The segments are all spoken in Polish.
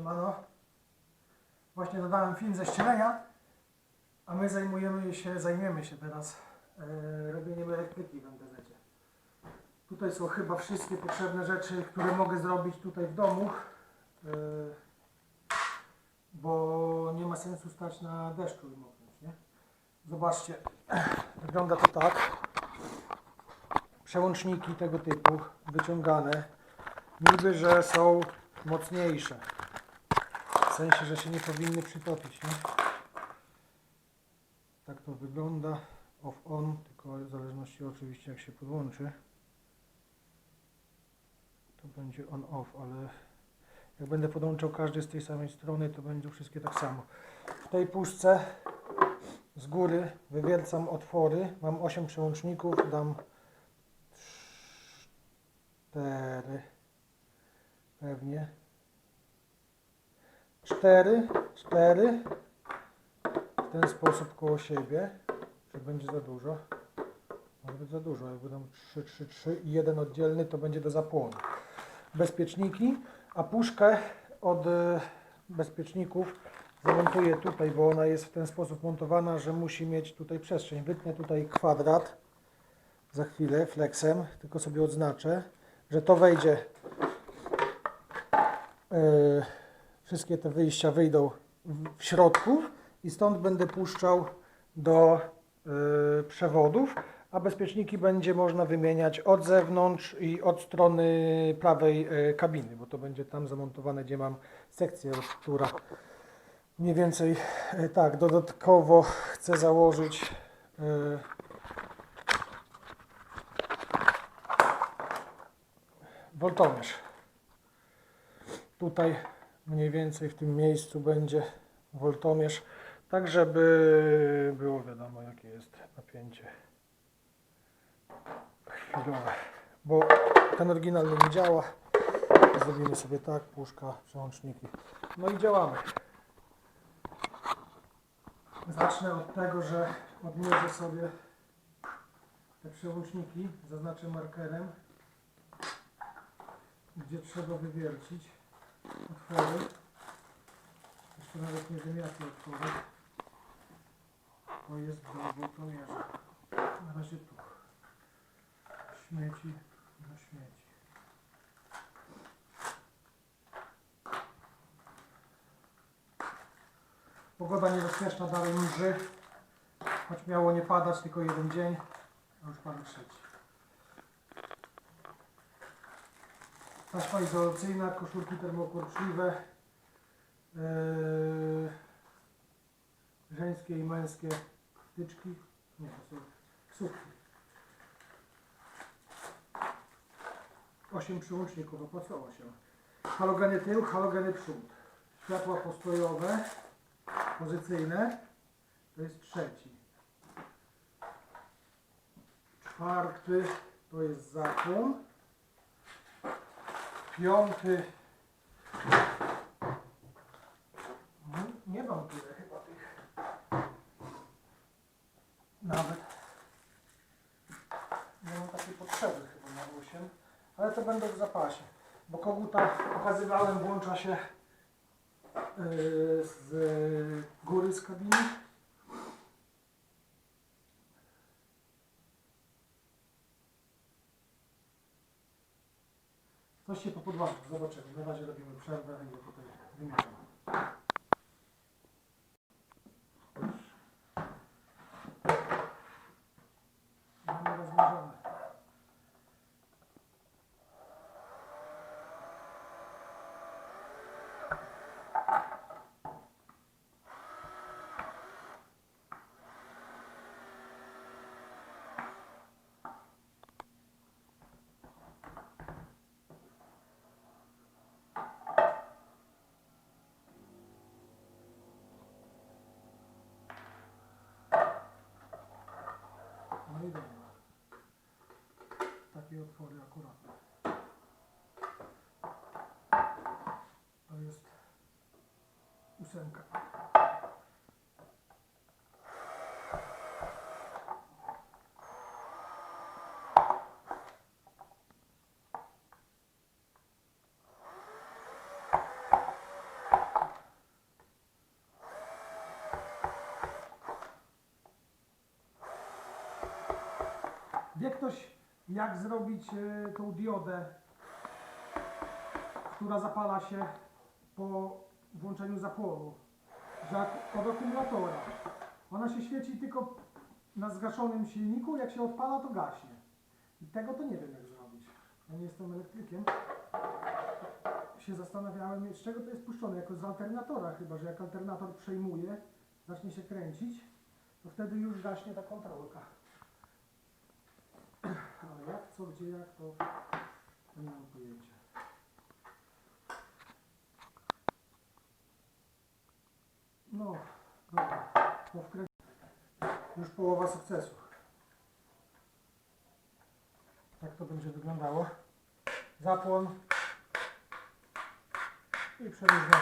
Siemano. Właśnie dodałem film ze ścielenia, a my zajmujemy się, zajmiemy się teraz e, robieniem elektryki w MDZ. Tutaj są chyba wszystkie potrzebne rzeczy, które mogę zrobić tutaj w domu, e, bo nie ma sensu stać na deszczu i moknąć, nie? Zobaczcie, wygląda to tak. Przełączniki tego typu wyciągane, niby, że są mocniejsze. Sensie, że się nie powinny przytopić, nie? Tak to wygląda. Off-on, tylko w zależności oczywiście jak się podłączy. To będzie on-off, ale jak będę podłączał każdy z tej samej strony, to będą wszystkie tak samo. W tej puszce z góry wywiercam otwory. Mam 8 przełączników, dam 4 pewnie. 4, 4 w ten sposób koło siebie. Czy będzie za dużo? Może być za dużo. Jak będą 3, 3, 3 i jeden oddzielny, to będzie do zapłonu. Bezpieczniki, a puszkę od e, bezpieczników zamontuję tutaj, bo ona jest w ten sposób montowana, że musi mieć tutaj przestrzeń. Wytnę tutaj kwadrat za chwilę flexem, tylko sobie odznaczę, że to wejdzie. e, wszystkie te wyjścia wyjdą w- środku i stąd będę puszczał do e, przewodów, a bezpieczniki będzie można wymieniać od zewnątrz i od strony prawej e, kabiny, bo to będzie tam zamontowane, gdzie mam sekcję, która mniej więcej e, tak, dodatkowo chcę założyć e, woltomierz. Tutaj mniej więcej w tym miejscu będzie woltomierz, tak żeby było wiadomo jakie jest napięcie chwilowe, bo ten oryginalny nie działa. Zrobimy sobie tak, puszka, przełączniki. No i działamy. Zacznę od tego, że odmierzę sobie te przełączniki, zaznaczę markerem, gdzie trzeba wywiercić otwory. Jeszcze nawet nie wiem jakie otwory. To jest do woltomierza. Na razie tu. Śmieci do śmieci. Pogoda niebezpieczna dalej mrzy. Choć miało nie padać tylko jeden dzień, a już pada trzeci. Taśma izolacyjna, koszulki termokurczliwe, yy, żeńskie i męskie wtyczki, nie to są sukni. 8 przyłączników, a po co 8? Halogeny tył, halogeny przód. Światła postojowe, pozycyjne, to jest trzeci. Czwarty to jest zakłon. Piąty. No, Nie mam tyle chyba tych. Nawet. Nie mam takiej potrzeby chyba na 8. Ale to będą w zapasie. Bo koguta pokazywałem, włącza się yy, z góry z kabiny. Coś się popodłaża, zobaczymy. Na razie robimy przerwę i ja tutaj otwory akurat. To jest ósemka. Ktoś jak zrobić e, tą diodę, która zapala się po włączeniu jak od akumulatora. Ona się świeci tylko na zgaszonym silniku, jak się odpala, to gaśnie. I tego to nie wiem, jak zrobić. Ja nie jestem elektrykiem. Się zastanawiałem, z czego to jest puszczone. Jako z alternatora chyba, że jak alternator przejmuje, zacznie się kręcić, to wtedy już gaśnie ta kontrolka. Jak, co, gdzie, jak, to nie mam pojęcia. No, dobra, to wkrę... Już połowa sukcesu. Tak to będzie wyglądało. Zapłon i przeróżne,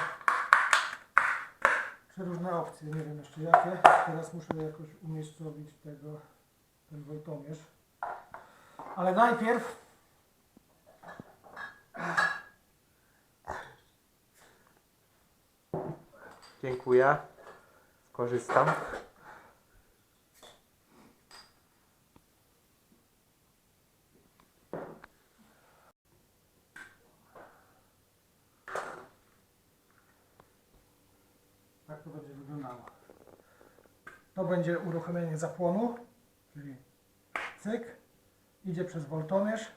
przeróżne opcje. Nie wiem jeszcze jakie. Teraz muszę jakoś umiejscowić tego, ten woltomierz. Ale najpierw Dziękuję. Skorzystam. tak to będzie wyglądało. To będzie uruchomienie zapłonu, czyli cyk, idzie przez woltomierz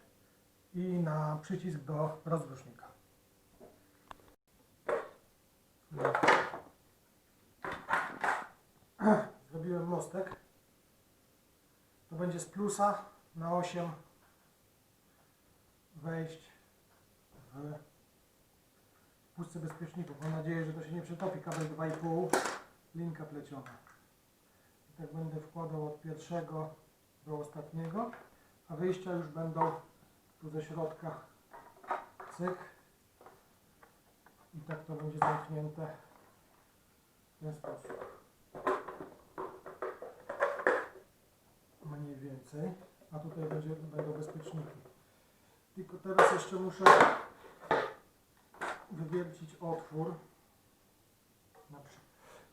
i na przycisk do rozrusznika. Zrobiłem mostek. To będzie z plusa na 8 wejść w puszce bezpieczników. Mam nadzieję, że to się nie przetopi. Kabel 2,5, linka pleciona. I tak będę wkładał od pierwszego do ostatniego, a wyjścia już będą tu ze środka. Cyk. I tak to będzie zamknięte w ten sposób. Mniej więcej. A tutaj będzie, będą bezpieczniki. Tylko teraz jeszcze muszę wywiercić otwór na,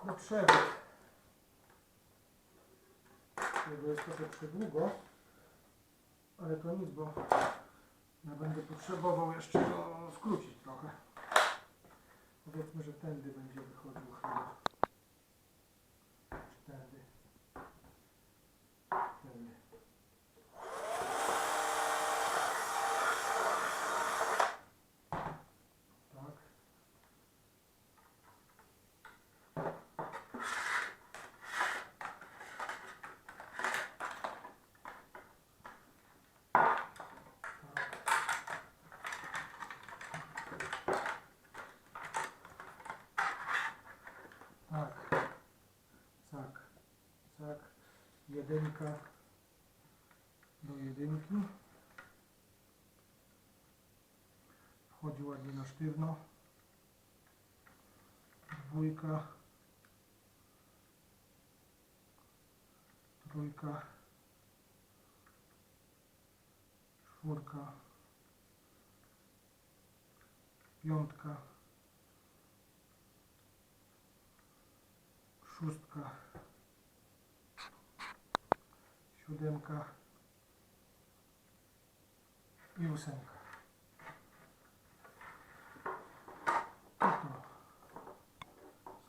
na przewód. Tego jest trochę przydługo, ale to nic, bo ja będę potrzebował jeszcze go skrócić trochę. Powiedzmy, że tędy będzie wychodził chyba. Czy tędy? Tędy. Tak. Tak. Tak. Tak. Jedynka do jedynki. Wchodzi ładnie na sztywno. Dwójka. Trójka. Czwórka. Piątka. Szóstka. Siódemka. I ósemka. I to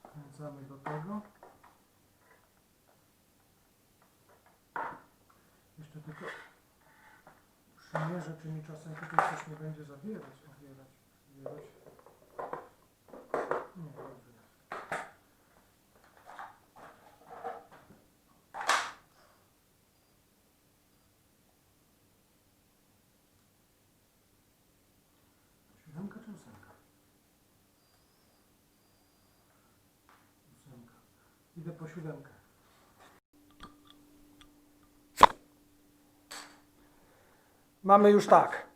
skręcamy do tego. Jeszcze tylko przymierzę, czy mi czasem tutaj coś nie będzie zawierać, zawierać, zawierać. Nie, dobrze jest. Siódemka czy ósemka? Ósemka. Idę po siódemkę. Mamy już tak.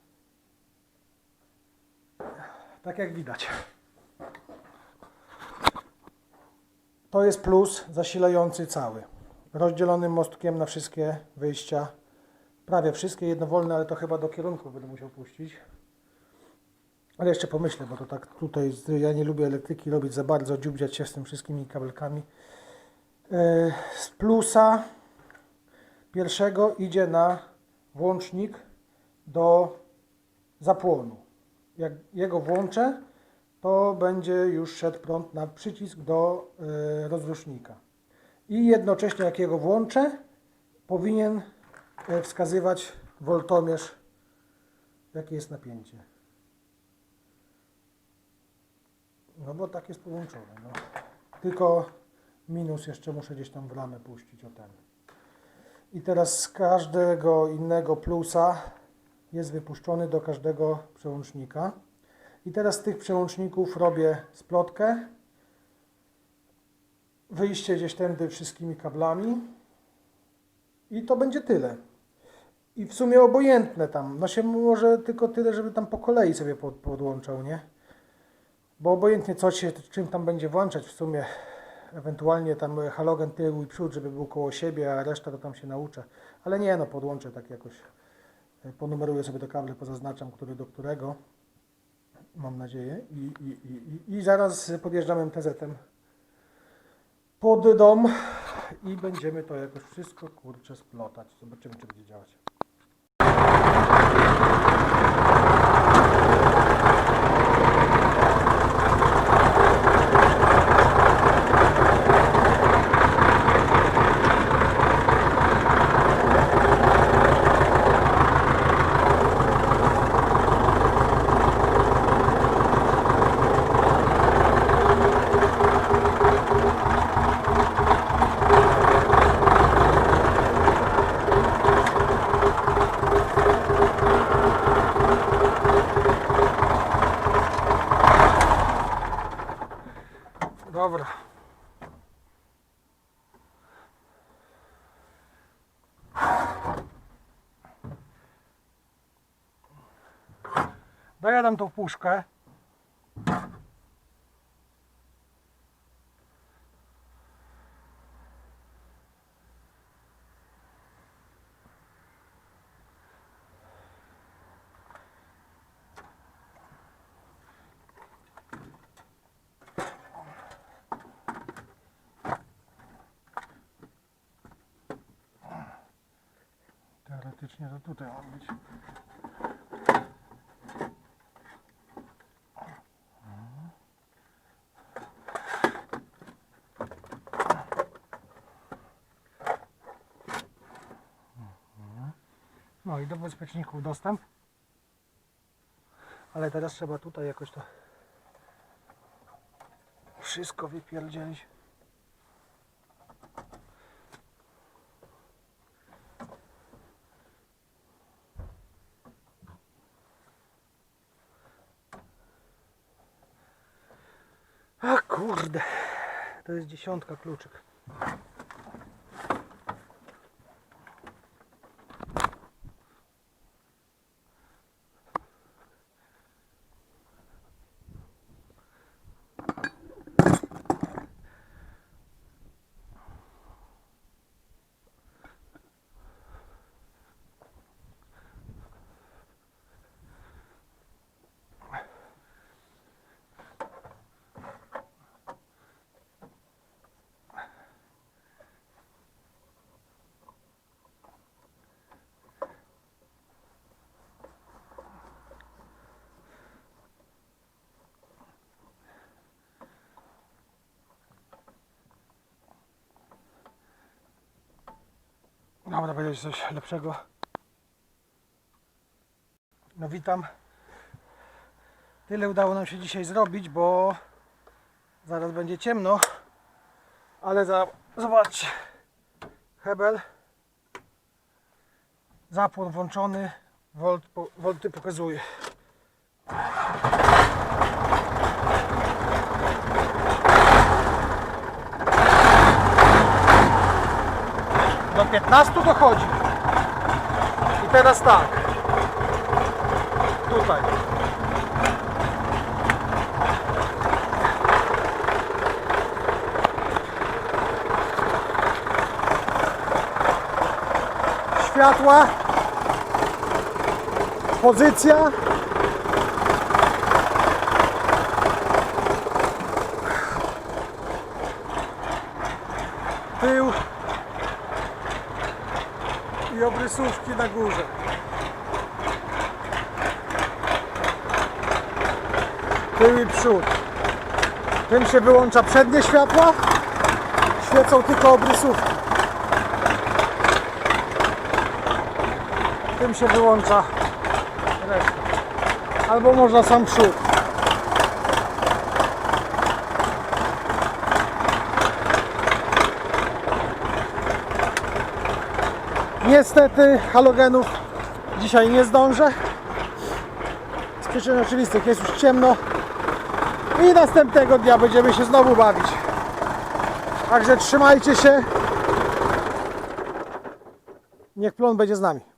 Tak jak widać. To jest plus zasilający cały. Rozdzielonym mostkiem na wszystkie wyjścia. Prawie wszystkie jednowolne, ale to chyba do kierunku będę musiał puścić. Ale jeszcze pomyślę, bo to tak tutaj, ja nie lubię elektryki robić za bardzo, dziubdziać się z tym wszystkimi kabelkami. E, Z plusa pierwszego idzie na włącznik do zapłonu. Jak jego włączę, to będzie już szedł prąd na przycisk do y, rozrusznika. I jednocześnie jak jego włączę, powinien y, wskazywać woltomierz, jakie jest napięcie. No bo tak jest połączone. No. Tylko minus jeszcze muszę gdzieś tam w ramę puścić o ten. I teraz z każdego innego plusa jest wypuszczony do każdego przełącznika. I teraz z tych przełączników robię splotkę. Wyjście gdzieś tędy wszystkimi kablami. I to będzie tyle. I w sumie obojętne tam. No się może tylko tyle, żeby tam po kolei sobie pod, podłączał, nie? Bo obojętnie co się, czym tam będzie włączać w sumie. Ewentualnie tam halogen tył i przód, żeby był koło siebie, a reszta to tam się nauczę. Ale nie, no podłączę tak jakoś. E, Ponumeruję sobie te kable, pozaznaczam, który do którego. Mam nadzieję. I, i, i, i, zaraz podjeżdżamy MTZ-em pod dom i będziemy to jakoś wszystko kurczę splotać. Zobaczymy, czy będzie działać. Dobra. Dojadam tą puszkę. Teoretycznie to tutaj ma być. No i do bezpieczników dostęp. Ale teraz trzeba tutaj jakoś to wszystko wypierdzielić. A kurde, to jest dziesiątka kluczyk. Dobra, będzie coś lepszego. No witam. Tyle udało nam się dzisiaj zrobić, bo zaraz będzie ciemno. Ale za, zobaczcie. Hebel. Zapłon włączony. Volt, volty pokazuje. 15 dochodzi. I teraz tak. Tutaj. Światła. Pozycja. Tył. i obry obrysówki na górze. Tył i przód. Tym się wyłącza przednie światła. Świecą tylko obrysówki. Tym się wyłącza reszta. Albo można sam przód. Niestety halogenów dzisiaj nie zdążę. Z przyczyn oczywistych jest już ciemno i następnego dnia będziemy się znowu bawić. Także trzymajcie się. Niech plon będzie z nami.